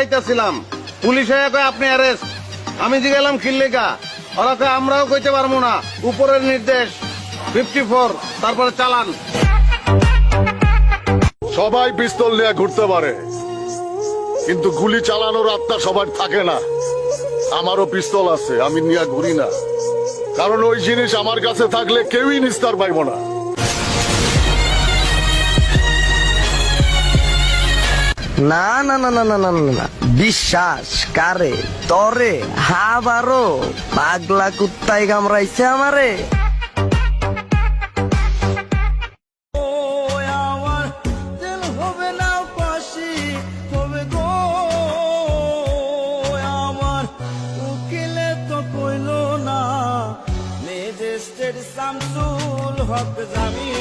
খাইতেছিলাম police হয়ে কয়, আপনি অ্যারেস্ট আমি জিগেলাম খিল্লিকা ওরা কয়, আমরাও কইতে পারব না। উপরের নির্দেশ ফিফটি ফোর তারপরে চালান। সবাই পিস্তল নিয়ে ঘুরতে পারে। কিন্তু গুলি চালানোর আত্মা সবার থাকে না। আমারও পিস্তল আছে, আমি নিয়ে ঘুরি না। কারণ ওই জিনিস আমার কাছে থাকলে কেউই নিস্তার পাইব না। না না না না না না না বিশ্বাস, কারে, তরে, হাবারো, পাগলা কুত্তায় কামড়াইছে আমারে। Samsul Hak Zamin